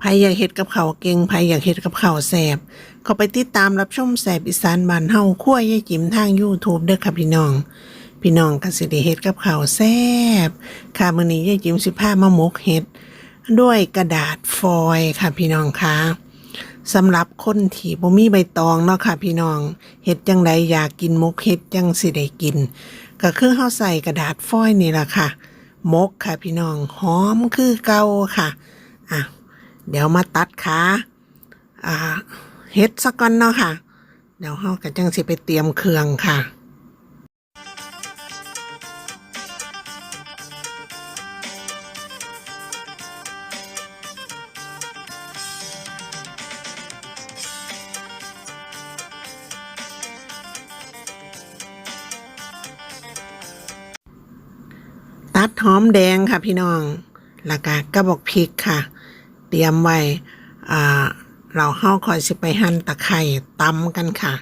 ไผอยากเฮ็ดกับข้าวเก่งไผอยากเฮ็ดกับข้าวแซ่บก็ไปติดตามรับชมแซ่บอีสานบ้านเฮาครัวยายจิ๋มทาง YouTube เด้อค่ะพี่น้อง พี่น้องก็สิได้เฮ็ดกับข้าวแซ่บค่ะมื้อนี้ยายจิ๋มสิพามาหมกเฮ็ด ด้วยกระดาษฟอยล์ค่ะพี่น้องคะสำหรับคนที่บ่มีใบตองเนาะค่ะพี่น้องเฮ็ดจังใดอยากกินหมกเฮ็ดจังสิได้กิน ก็คือเฮาใส่กระดาษฟอยล์นี่ล่ะค่ะหมกค่ะพี่น้องหอมคือเก่าค่ะอะ เดี๋ยวมาตัดขาอ่าเฮ็ดสักก่อนเนาะค่ะ เดี๋ยวเฮาก็จังสิไปเตรียมเครื่องค่ะตัดหอมแดงค่ะพี่น้อง แล้วก็กระบอกพริกค่ะ เตรียมไว้ อ่า เราเฮาคอยสิไปหั่นตะไคร่ตำกันค่ะ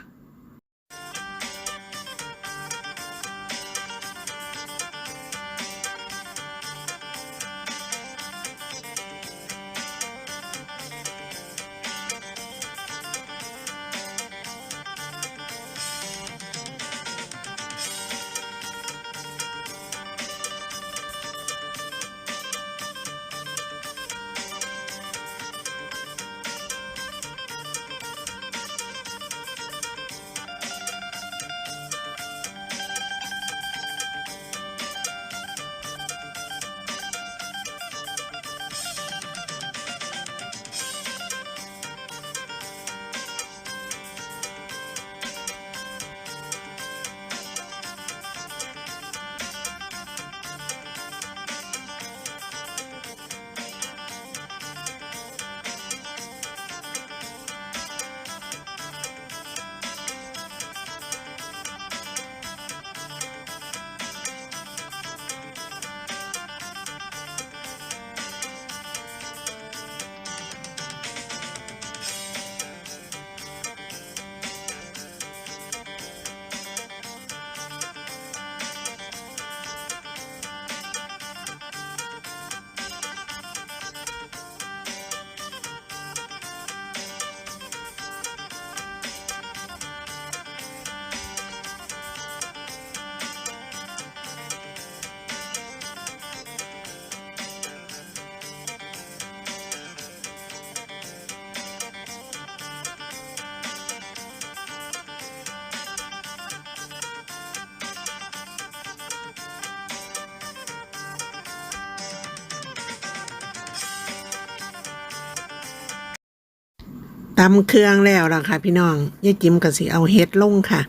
ตำเครื่องแล้วล่ะค่ะ พี่น้องยายจิ๋มก็สิเอาเฮ็ดลงค่ะ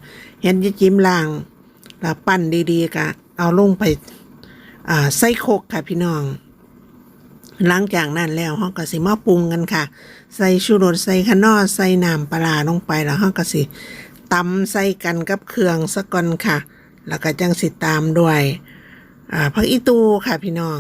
เฮ็ดยายจิ๋มล้างแล้วปั้นดีๆก็เอาลงไปอ่าใส่โคกค่ะพี่น้อง หลังจากนั้นแล้วเฮาก็สิมาปรุงกันค่ะ ใส่ชูรสใส่ขนอใส่น้ำปลาลงไปแล้วเฮาก็สิตำใส่กันกับเครื่องซะก่อนค่ะ แล้วก็จังสิตามด้วยอ่าผักอีตูค่ะพี่น้อง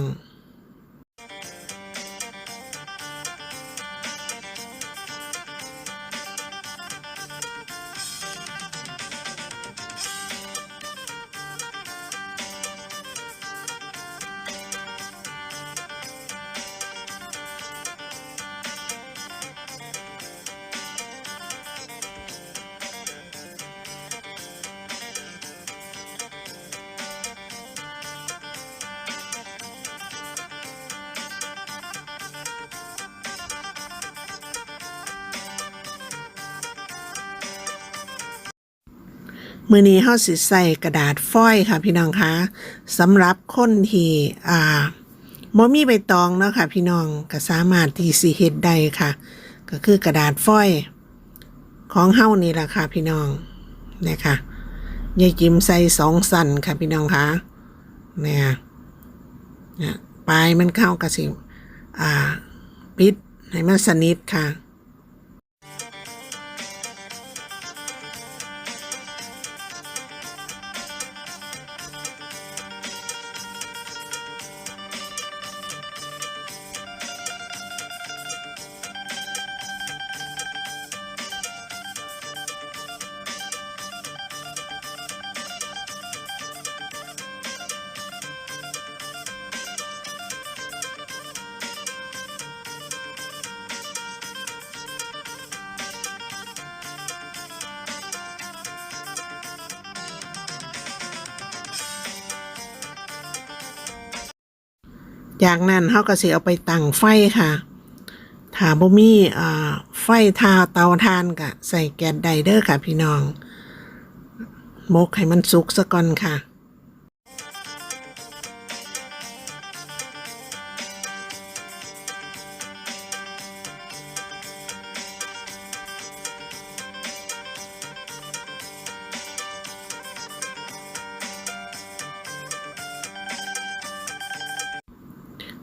มือนี้เฮาสิใส่กระดาษฟอยค่ะพี่น้องคะสำหรับคนที่อ่าบ่มีใบตองเนาะค่ะพี่น้องก็สามารถที่สิเฮ็ดได้ค่ะ ก็คือกระดาษฟอย ของเฮานี่แหละค่ะพี่น้องเนี่ยค่ะยายจิมใส่สองสันค่ะพี่น้องคะเนี่ยเนี่ยปลายมันเข้ากับสิอ่า ปิดให้มันสนิทค่ะ จากนั้นเฮาก็สิเอาไปตั้งไฟค่ะถ้าบ่มีอ่าไฟทาเตาทานก็ใส่แก๊สไดเดอร์ค่ะพี่น้องมกให้มันสุกซะก่อนค่ะ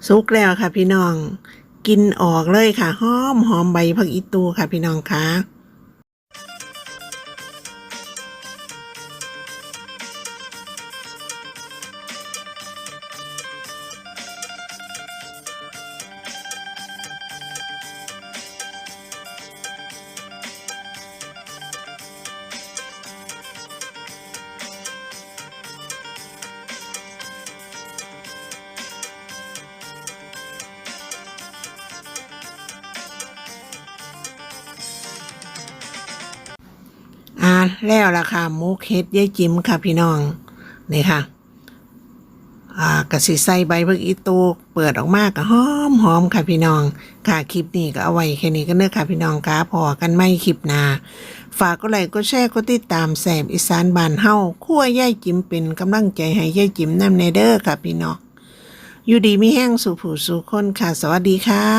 สุกแล้วค่ะพี่น้อง กินออกเลยค่ะหอมหอมใบผักอีตูค่ะพี่น้องคะ แล้วล่ะค่ะหมูเค็ดยายจิ๋มค่ะพี่น้องนี่ค่ะอ่ากะสิใส่ใบผักอีตูเปิดออกมากก็หอมหอมค่ะพี่น้อง ค่ะคลิปนี้ก็เอาไว้แค่นี้ก็เน้อค่ะพี่น้องค่ะพอกันไม่คลิปหนาฝากก็ไลค์ก็แชร์ก็ติดตามแสบอีสานบานเฮาคั่วยายจิมเป็นกำลังใจให้ยายจิมนำในเด้อค่ะพี่น้องอยู่ดีมีแห้งสู่ผู้สู่คนค่ะ สวัสดีค่ะ